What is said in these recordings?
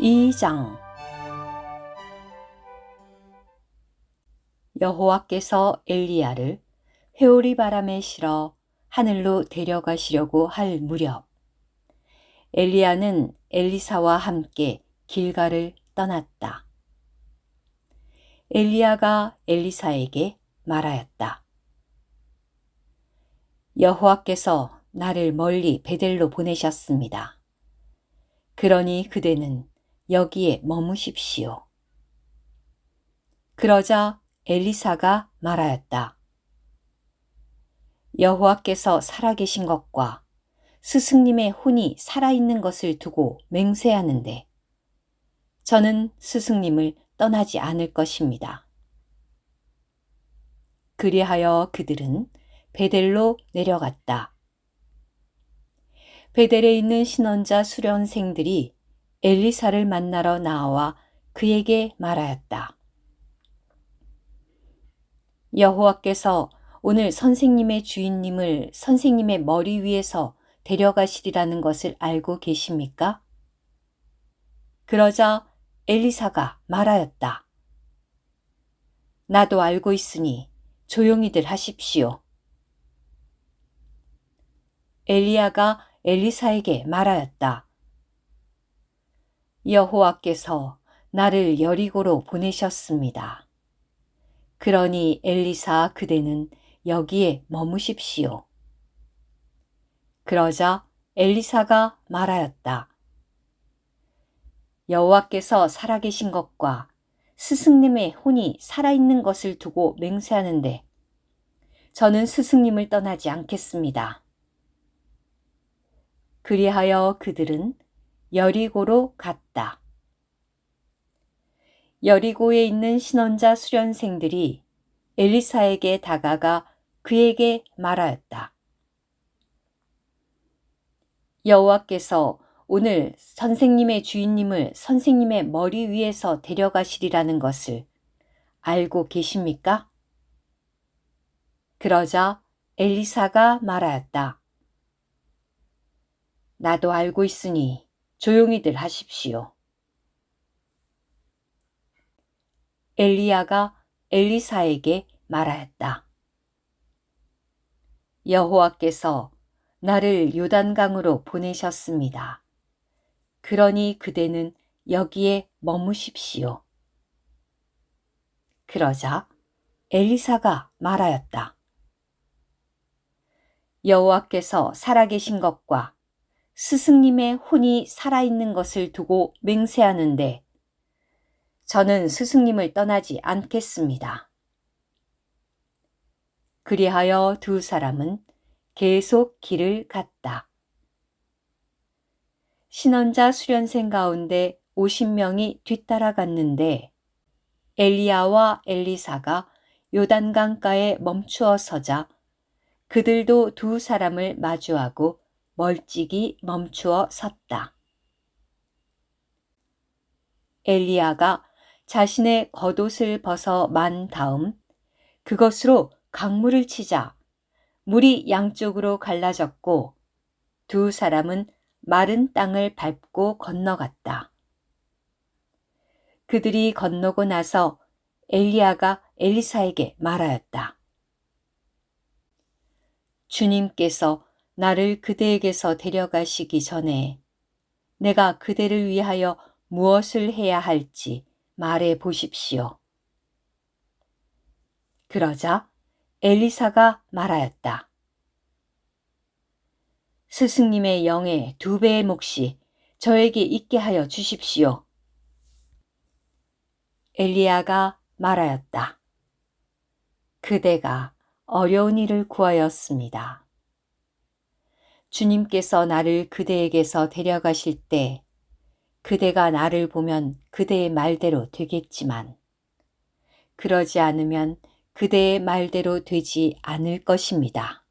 2장 여호와께서 엘리야를 회오리 바람에 실어 하늘로 데려가시려고 할 무렵 엘리야는 엘리사와 함께 길가를 떠났다. 엘리야가 엘리사에게 말하였다. 여호와께서 나를 멀리 베델로 보내셨습니다. 그러니 그대는 여기에 머무십시오. 그러자 엘리사가 말하였다. 여호와께서 살아계신 것과 스승님의 혼이 살아있는 것을 두고 맹세하는데 저는 스승님을 떠나지 않을 것입니다. 그리하여 그들은 베델로 내려갔다. 베델에 있는 신원자 수련생들이 엘리사를 만나러 나와 그에게 말하였다. 여호와께서 오늘 선생님의 주인님을 선생님의 머리 위에서 데려가시리라는 것을 알고 계십니까? 그러자 엘리사가 말하였다. 나도 알고 있으니 조용히들 하십시오. 엘리야가 엘리사에게 말하였다. 여호와께서 나를 여리고로 보내셨습니다. 그러니 엘리사 그대는 여기에 머무십시오. 그러자 엘리사가 말하였다. 여호와께서 살아계신 것과 스승님의 혼이 살아있는 것을 두고 맹세하는데 저는 스승님을 떠나지 않겠습니다. 그리하여 그들은 여리고로 갔다. 여리고에 있는 신원자 수련생들이 엘리사에게 다가가 그에게 말하였다. 여호와께서 오늘 선생님의 주인님을 선생님의 머리 위에서 데려가시리라는 것을 알고 계십니까? 그러자 엘리사가 말하였다. 나도 알고 있으니 조용히들 하십시오. 엘리야가 엘리사에게 말하였다. 여호와께서 나를 요단강으로 보내셨습니다. 그러니 그대는 여기에 머무십시오. 그러자 엘리사가 말하였다. 여호와께서 살아계신 것과 스승님의 혼이 살아있는 것을 두고 맹세하는데 저는 스승님을 떠나지 않겠습니다. 그리하여 두 사람은 계속 길을 갔다. 신원자 수련생 가운데 50명이 뒤따라갔는데 엘리야와 엘리사가 요단강가에 멈추어 서자 그들도 두 사람을 마주하고 멀찍이 멈추어 섰다. 엘리야가 자신의 겉옷을 벗어 만 다음 그것으로 강물을 치자 물이 양쪽으로 갈라졌고 두 사람은 마른 땅을 밟고 건너갔다. 그들이 건너고 나서 엘리야가 엘리사에게 말하였다. 주님께서 나를 그대에게서 데려가시기 전에 내가 그대를 위하여 무엇을 해야 할지 말해 보십시오. 그러자 엘리사가 말하였다. 스승님의 영의 두 배의 몫이 저에게 있게 하여 주십시오. 엘리야가 말하였다. 그대가 어려운 일을 구하였습니다. 주님께서 나를 그대에게서 데려가실 때 그대가 나를 보면 그대의 말대로 되겠지만 그러지 않으면 그대의 말대로 되지 않을 것입니다.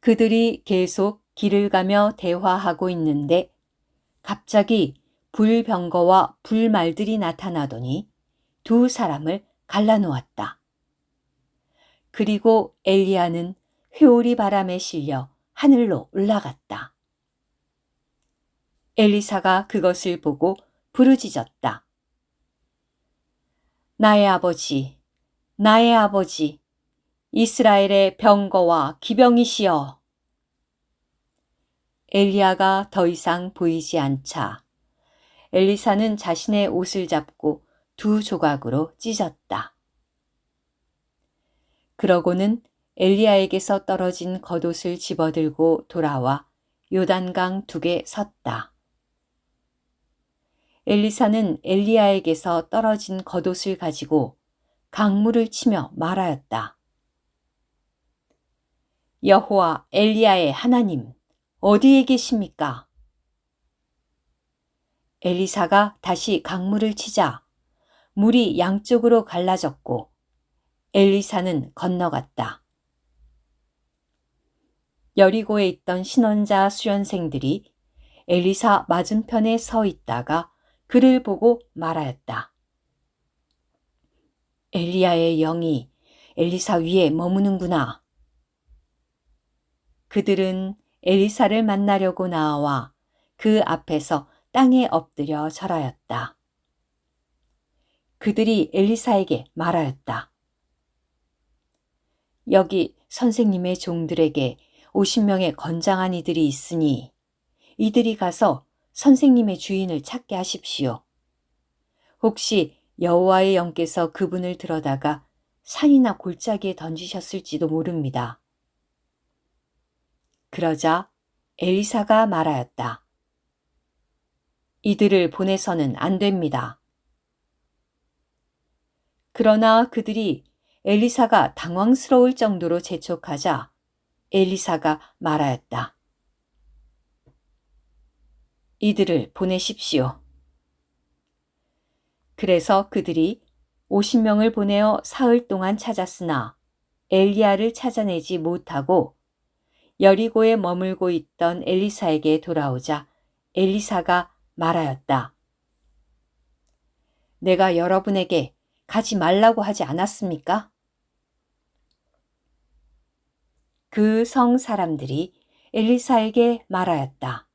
그들이 계속 길을 가며 대화하고 있는데 갑자기 불병거와 불말들이 나타나더니 두 사람을 갈라놓았다. 그리고 엘리야는 회오리 바람에 실려 하늘로 올라갔다. 엘리사가 그것을 보고 부르짖었다. 나의 아버지, 나의 아버지, 이스라엘의 병거와 기병이시여. 엘리야가 더 이상 보이지 않자 엘리사는 자신의 옷을 잡고 두 조각으로 찢었다. 그러고는 엘리야에게서 떨어진 겉옷을 집어들고 돌아와 요단강 두개 섰다. 엘리사는 엘리야에게서 떨어진 겉옷을 가지고 강물을 치며 말하였다. 여호와 엘리야의 하나님, 어디에 계십니까? 엘리사가 다시 강물을 치자 물이 양쪽으로 갈라졌고 엘리사는 건너갔다. 여리고에 있던 신원자 수련생들이 엘리사 맞은편에 서 있다가 그를 보고 말하였다. 엘리야의 영이 엘리사 위에 머무는구나. 그들은 엘리사를 만나려고 나와 그 앞에서 땅에 엎드려 절하였다. 그들이 엘리사에게 말하였다. 여기 선생님의 종들에게 50명의 건장한 이들이 있으니 이들이 가서 선생님의 주인을 찾게 하십시오. 혹시 여호와의 영께서 그분을 들어다가 산이나 골짜기에 던지셨을지도 모릅니다. 그러자 엘리사가 말하였다. 이들을 보내서는 안 됩니다. 그러나 그들이 엘리사가 당황스러울 정도로 재촉하자 엘리사가 말하였다. 이들을 보내십시오. 그래서 그들이 50명을 보내어 사흘 동안 찾았으나 엘리야를 찾아내지 못하고 여리고에 머물고 있던 엘리사에게 돌아오자 엘리사가 말하였다. 내가 여러분에게 가지 말라고 하지 않았습니까? 그 성 사람들이 엘리사에게 말하였다.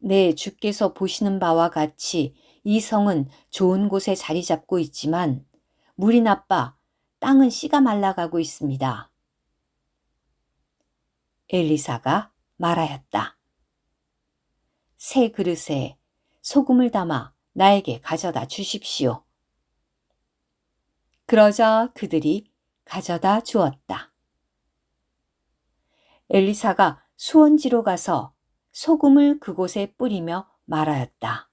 내 주께서 보시는 바와 같이 이 성은 좋은 곳에 자리 잡고 있지만 물이 나빠 땅은 씨가 말라가고 있습니다. 엘리사가 말하였다. 새 그릇에 소금을 담아 나에게 가져다 주십시오. 그러자 그들이 가져다 주었다. 엘리사가 수원지로 가서 소금을 그곳에 뿌리며 말하였다.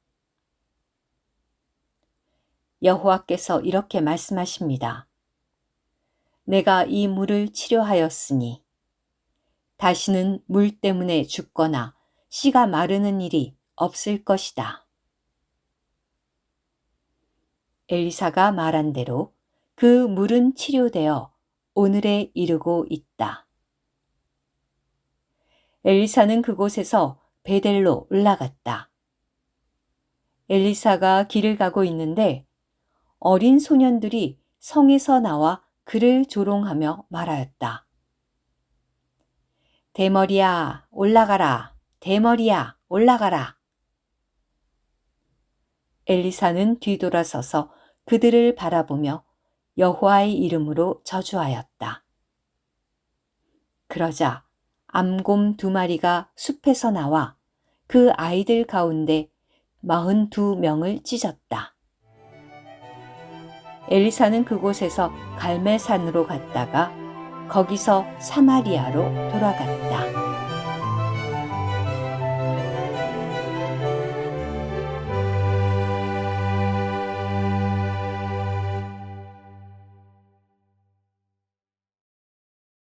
여호와께서 이렇게 말씀하십니다. 내가 이 물을 치료하였으니 다시는 물 때문에 죽거나 씨가 마르는 일이 없을 것이다. 엘리사가 말한 대로 그 물은 치료되어 오늘에 이르고 있다. 엘리사는 그곳에서 베델로 올라갔다. 엘리사가 길을 가고 있는데 어린 소년들이 성에서 나와 그를 조롱하며 말하였다. 대머리야, 올라가라. 대머리야, 올라가라. 엘리사는 뒤돌아서서 그들을 바라보며 여호와의 이름으로 저주하였다. 그러자 암곰 두 마리가 숲에서 나와 그 아이들 가운데 마흔 두 명을 찢었다. 엘리사는 그곳에서 갈매산으로 갔다가 거기서 사마리아로 돌아갔다.